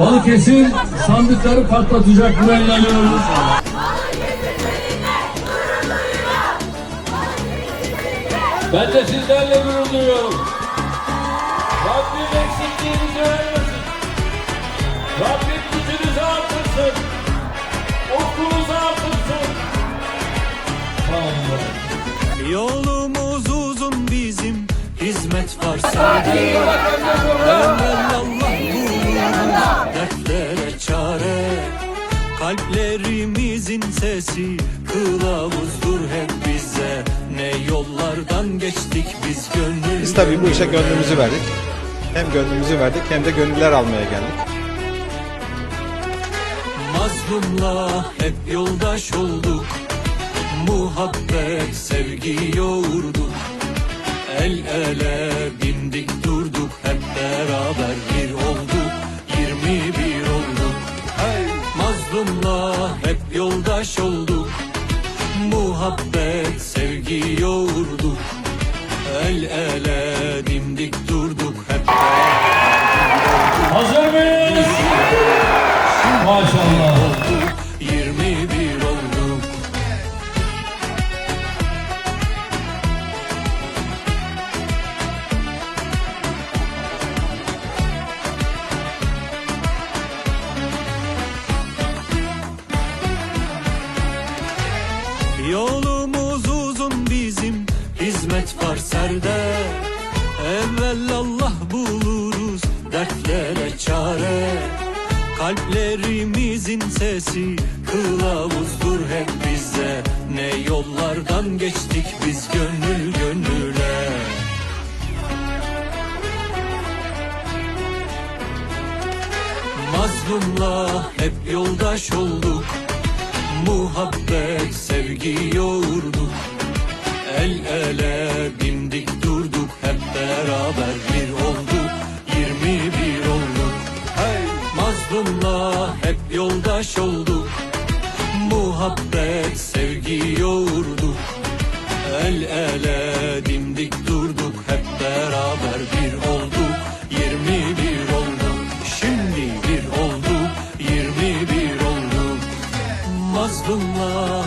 Balıkesir sandıkları patlatacak buna inanıyoruz. Ben de sizlerle gurur duyuyorum. Rabbim eksikliğinizi vermesin. Rabbim gücünüzü artırsın. Ufkunuzu artırsın. Olun. Yolumuz uzun bizim Hizmet var sende Kalplerimizin sesi Kılavuzdur hep bize Ne yollardan geçtik biz gönül Biz tabii bu işe gönlümüzü verdik. Hem gönlümüzü verdik hem de gönüller almaya geldik. Mazlumla hep yoldaş olduk Muhabbet, sevgi yoğurduk El ele bindik durduk Hep beraber bir yoldaş Dertlere çare. Kalplerimizin sesi Kılavuzdur hep bize Ne yollardan geçtik biz gönül gönüle. Mazlumla hep yoldaş olduk. Muhabbet, sevgi yoğurduk. El ele bindik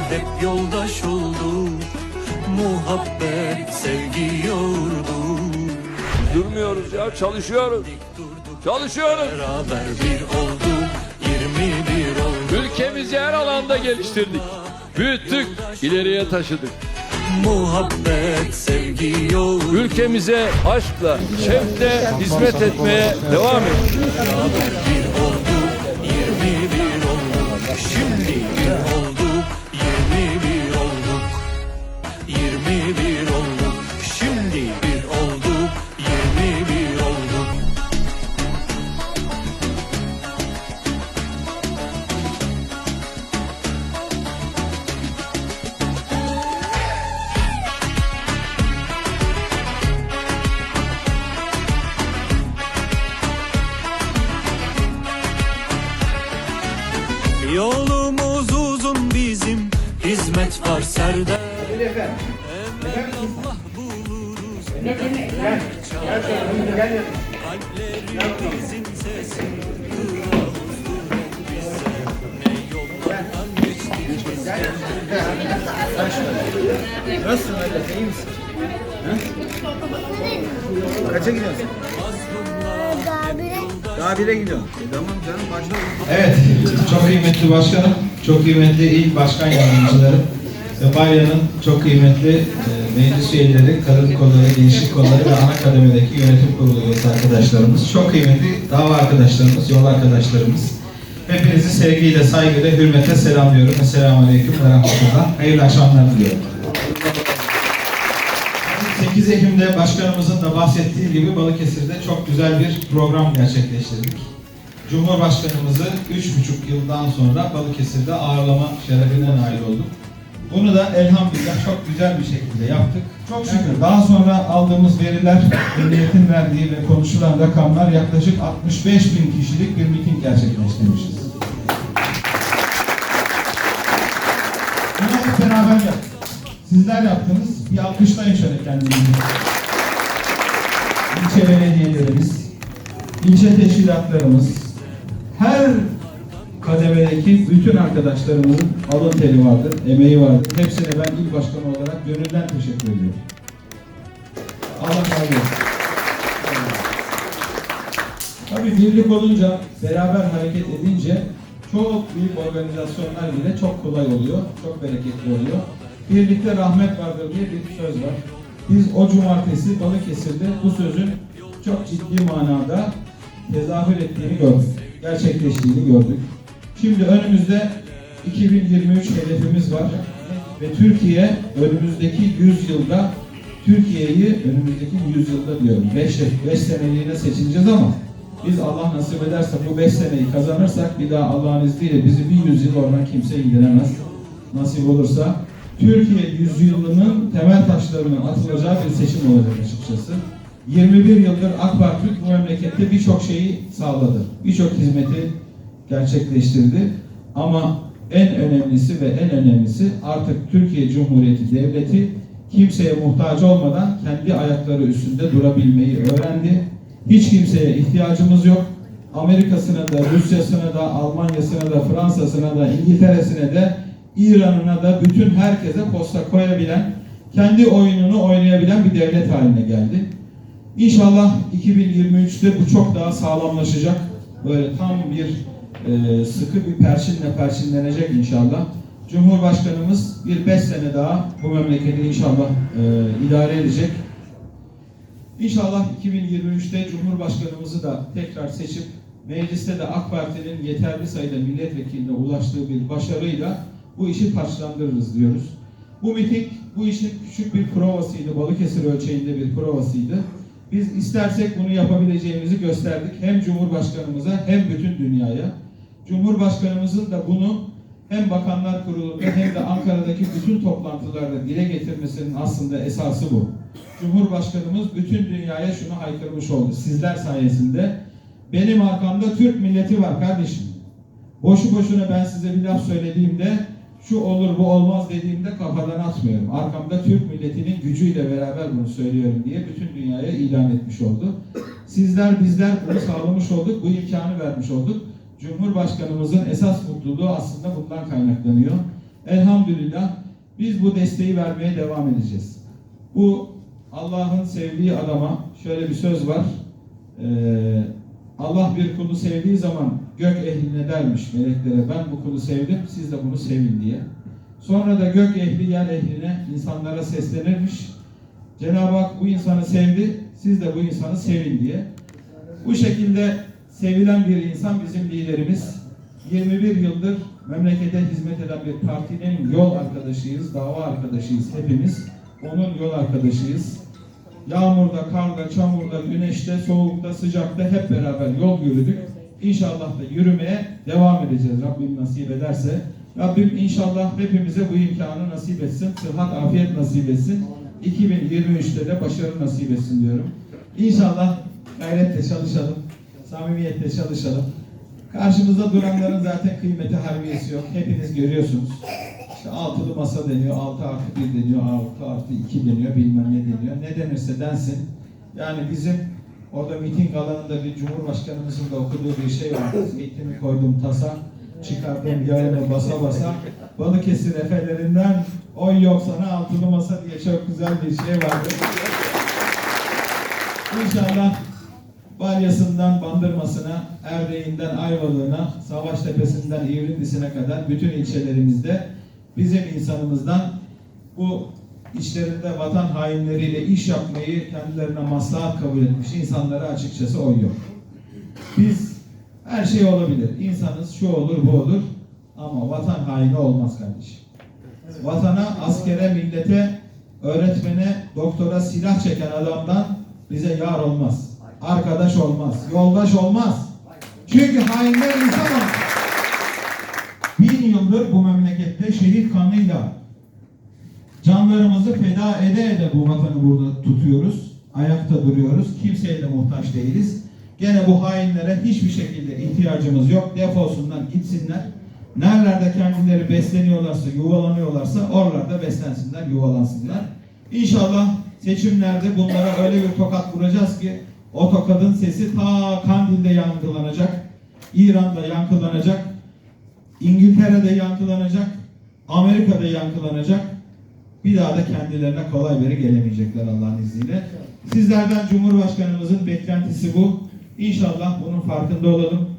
hep yoldaş olduk Muhabbet, sevgi yoğurduk Durmuyoruz ya çalışıyoruz. Çalışıyoruz. Beraber bir olduk Yirmi bir olduk Ülkemizi her alanda geliştirdik. Büyüttük, ileriye taşıdık. Muhabbet, sevgi yoğurduk Ülkemize aşkla, şevkle hizmet etmeye devam ediyoruz. Yolumuz uzun bizim, hizmet var serde. Evvel Allah buluruz, kalplerimizin sesi. Kılavuzdur hep bize, ne yollardan geçtik biz Nasılsın? İyi misin? Ha? Kaça gidiyorsun? Daha bire. E, tamam canım başla. Evet, çok kıymetli başkanım, çok kıymetli il başkan yardımcıları ve Bayra'nın çok kıymetli e, meclis üyeleri, kadın kolları, gençlik kolları ve ana kademedeki yönetim kurulu üyesi arkadaşlarımız, çok kıymetli dava arkadaşlarımız, yol arkadaşlarımız. Hepinizi sevgiyle, saygıyla, hürmete selamlıyorum. Esselamu Aleyküm ve Rahmetullah. Hayırlı akşamlar diliyorum. 8 Ekim'de başkanımızın da bahsettiği gibi Balıkesir'de çok güzel bir program gerçekleştirdik. Cumhurbaşkanımızı 3,5 yıldan sonra Balıkesir'de ağırlama şerefine nail olduk. Bunu da elhamdülillah çok güzel bir şekilde yaptık. Çok şükür. Daha sonra aldığımız veriler, Emniyetin verdiği ve konuşulan rakamlar yaklaşık 65 bin kişilik bir miting gerçekleştirmişiz. Bunu hep beraber yaptık. Sizler yaptınız. Bir alkışlayın şöyle kendinizi. İlçe belediyelerimiz, ilçe teşkilatlarımız, her kademedeki bütün arkadaşlarımızın alın teri vardır, emeği vardır. Hepsine ben il başkanı olarak gönülden teşekkür ediyorum. Allah razı olsun. Tabii birlik olunca, beraber hareket edince çok büyük organizasyonlar bile çok kolay oluyor, çok bereketli oluyor. Birlikte rahmet vardır diye bir söz var. Biz o cumartesi Balıkesir'de bu sözün çok ciddi manada tezahür ettiğini gördük. Gerçekleştiğini gördük. Şimdi önümüzde 2023 hedefimiz var. Ve Türkiye önümüzdeki 100 yılda Türkiye'yi önümüzdeki 100 yılda diyorum 5 5 seneliğine seçileceğiz ama biz Allah nasip ederse bu 5 seneyi kazanırsak bir daha Allah'ın izniyle bizi bir yüzyıl oradan kimse indiremez. Nasip olursa Türkiye yüzyılının temel taşlarının atılacağı bir seçim olacak açıkçası. 21 yıldır AK Parti bu memlekette birçok şeyi sağladı. Birçok hizmeti gerçekleştirdi. Ama en önemlisi ve en önemlisi artık Türkiye Cumhuriyeti Devleti kimseye muhtaç olmadan kendi ayakları üstünde durabilmeyi öğrendi. Hiç kimseye ihtiyacımız yok. Amerika'sına da, Rusya'sına da, Almanya'sına da, Fransa'sına da, İngiltere'sine de, İran'ına da bütün herkese posta koyabilen, kendi oyununu oynayabilen bir devlet haline geldi. İnşallah 2023'te bu çok daha sağlamlaşacak. Böyle tam bir e, sıkı bir perçinle perçinlenecek inşallah. Cumhurbaşkanımız bir beş sene daha bu memleketi inşallah e, idare edecek. İnşallah 2023'te Cumhurbaşkanımızı da tekrar seçip mecliste de AK Parti'nin yeterli sayıda milletvekiline ulaştığı bir başarıyla bu işi taçlandırırız diyoruz. Bu miting bu işin küçük bir provasıydı. Balıkesir ölçeğinde bir provasıydı. Biz istersek bunu yapabileceğimizi gösterdik. Hem Cumhurbaşkanımıza hem bütün dünyaya. Cumhurbaşkanımızın da bunu hem Bakanlar Kurulu'nda hem de Ankara'daki bütün toplantılarda dile getirmesinin aslında esası bu. Cumhurbaşkanımız bütün dünyaya şunu haykırmış oldu. Sizler sayesinde benim arkamda Türk milleti var kardeşim. Boşu boşuna ben size bir laf söylediğimde şu olur bu olmaz dediğimde kafadan atmıyorum. Arkamda Türk milletinin gücüyle beraber bunu söylüyorum diye bütün dünyaya ilan etmiş oldu. Sizler bizler bunu sağlamış olduk, bu imkanı vermiş olduk. Cumhurbaşkanımızın esas mutluluğu aslında bundan kaynaklanıyor. Elhamdülillah biz bu desteği vermeye devam edeceğiz. Bu Allah'ın sevdiği adama şöyle bir söz var. Ee, Allah bir kulu sevdiği zaman gök ehline dermiş meleklere ben bu kulu sevdim siz de bunu sevin diye. Sonra da gök ehli yer ehline insanlara seslenirmiş. Cenab-ı Hak bu insanı sevdi siz de bu insanı sevin diye. Bu şekilde sevilen bir insan bizim liderimiz. 21 yıldır memlekete hizmet eden bir partinin yol arkadaşıyız, dava arkadaşıyız hepimiz. Onun yol arkadaşıyız. Yağmurda, karda, çamurda, güneşte, soğukta, sıcakta hep beraber yol yürüdük. İnşallah da yürümeye devam edeceğiz Rabbim nasip ederse. Rabbim inşallah hepimize bu imkanı nasip etsin. Sıhhat, afiyet nasip etsin. 2023'te de başarı nasip etsin diyorum. İnşallah gayretle çalışalım. Samimiyetle çalışalım. Karşımızda duranların zaten kıymeti harbiyesi yok. Hepiniz görüyorsunuz. İşte altılı masa deniyor, altı artı bir deniyor, altı artı iki deniyor, bilmem ne deniyor. Ne denirse densin. Yani bizim orada miting alanında bir cumhurbaşkanımızın da okuduğu bir şey var. Eğitimi koydum tasa, çıkardım yayını basa basa. Balıkesir efelerinden oy yok sana altılı masa diye çok güzel bir şey vardı. İnşallah Balyasından Bandırmasına, Erdeğinden Ayvalık'ına, Savaştepe'sinden İvrindisi'ne kadar bütün ilçelerimizde bizim insanımızdan bu içlerinde vatan hainleriyle iş yapmayı kendilerine maslahat kabul etmiş insanlara açıkçası oy yok. Biz her şey olabilir. İnsanız şu olur bu olur ama vatan haini olmaz kardeşim. Vatana, askere, millete, öğretmene, doktora silah çeken adamdan bize yar olmaz. Arkadaş olmaz. Yoldaş olmaz. Çünkü hainler insan olmaz. Bin yıldır bu memlekette şehit kanıyla canlarımızı feda ede ede bu vatanı burada tutuyoruz. Ayakta duruyoruz. Kimseye de muhtaç değiliz. Gene bu hainlere hiçbir şekilde ihtiyacımız yok. Defolsunlar, gitsinler. Nerelerde kendileri besleniyorlarsa, yuvalanıyorlarsa oralarda beslensinler, yuvalansınlar. İnşallah seçimlerde bunlara öyle bir tokat vuracağız ki o tokadın sesi ta Kandil'de yankılanacak. İran'da yankılanacak, İngiltere'de yankılanacak, Amerika'da yankılanacak. Bir daha da kendilerine kolay beri gelemeyecekler Allah'ın izniyle. Sizlerden Cumhurbaşkanımızın beklentisi bu. İnşallah bunun farkında olalım.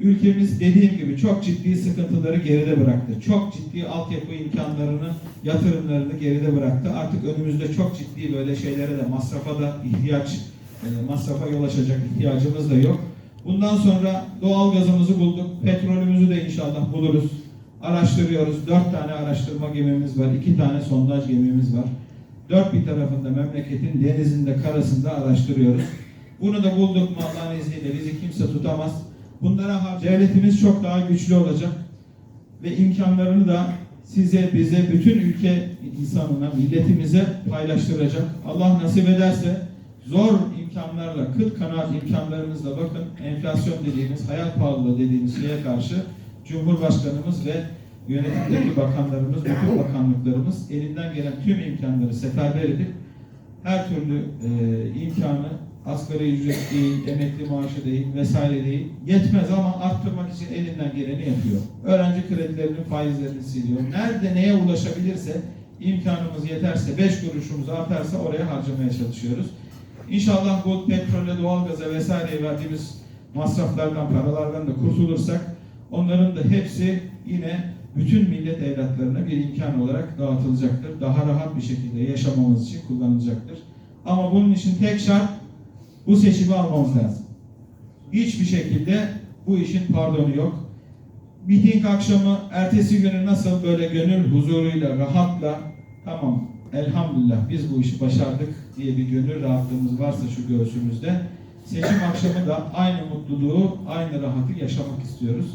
Ülkemiz dediğim gibi çok ciddi sıkıntıları geride bıraktı. Çok ciddi altyapı imkanlarını, yatırımlarını geride bıraktı. Artık önümüzde çok ciddi böyle şeylere de masrafa da ihtiyaç, e, masrafa yol açacak ihtiyacımız da yok. Bundan sonra doğal gazımızı bulduk. Petrolümüzü de inşallah buluruz. Araştırıyoruz. Dört tane araştırma gemimiz var. iki tane sondaj gemimiz var. Dört bir tarafında memleketin denizinde, karasında araştırıyoruz. Bunu da bulduk mu Allah'ın izniyle bizi kimse tutamaz. Bunlara har- devletimiz çok daha güçlü olacak. Ve imkanlarını da size, bize, bütün ülke insanına, milletimize paylaştıracak. Allah nasip ederse zor imkanlarla, kıt kanaat imkanlarımızla bakın enflasyon dediğimiz, hayat pahalılığı dediğimiz şeye karşı Cumhurbaşkanımız ve yönetimdeki bakanlarımız, bütün bakanlıklarımız elinden gelen tüm imkanları seferber edip her türlü e, imkanı asgari ücret değil, emekli maaşı değil, vesaire değil. Yetmez ama arttırmak için elinden geleni yapıyor. Öğrenci kredilerinin faizlerini siliyor. Nerede neye ulaşabilirse, imkanımız yeterse, beş kuruşumuz artarsa oraya harcamaya çalışıyoruz. İnşallah bu petrole, doğalgaza vesaireye verdiğimiz masraflardan, paralardan da kurtulursak onların da hepsi yine bütün millet evlatlarına bir imkan olarak dağıtılacaktır. Daha rahat bir şekilde yaşamamız için kullanılacaktır. Ama bunun için tek şart bu seçimi almamız lazım. Hiçbir şekilde bu işin pardonu yok. Miting akşamı, ertesi günü nasıl böyle gönül huzuruyla, rahatla, tamam elhamdülillah biz bu işi başardık diye bir gönül rahatlığımız varsa şu göğsümüzde, seçim akşamı da aynı mutluluğu, aynı rahatı yaşamak istiyoruz.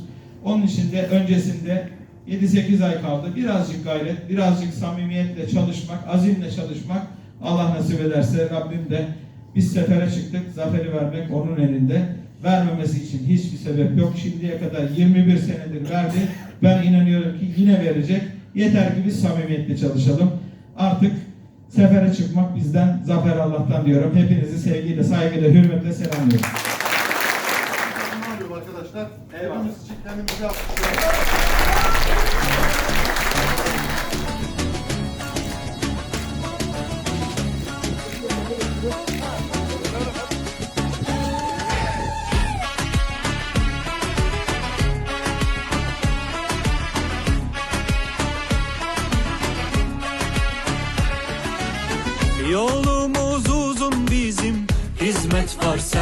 Onun için de öncesinde 7-8 ay kaldı. Birazcık gayret, birazcık samimiyetle çalışmak, azimle çalışmak. Allah nasip ederse Rabbim de biz sefere çıktık. Zaferi vermek onun elinde. Vermemesi için hiçbir sebep yok. Şimdiye kadar 21 senedir verdi. Ben inanıyorum ki yine verecek. Yeter ki biz samimiyetle çalışalım. Artık sefere çıkmak bizden, zafer Allah'tan diyorum. Hepinizi sevgiyle, saygıyla, hürmetle selamlıyorum. Arkadaşlar? Hepimiz için alkışlıyoruz.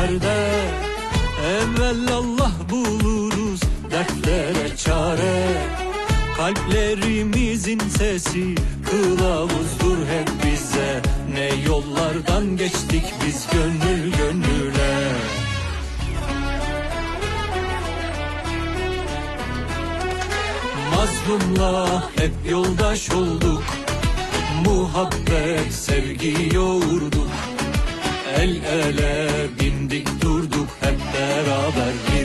Serde Evvel Allah buluruz Dertlere çare. Kalplerimizin sesi Kılavuzdur hep bize. Ne yollardan geçtik biz gönül gönüle. Mazlumla hep yoldaş olduk Muhabbet sevgi yoğurduk El ele bindik durduk Hep beraber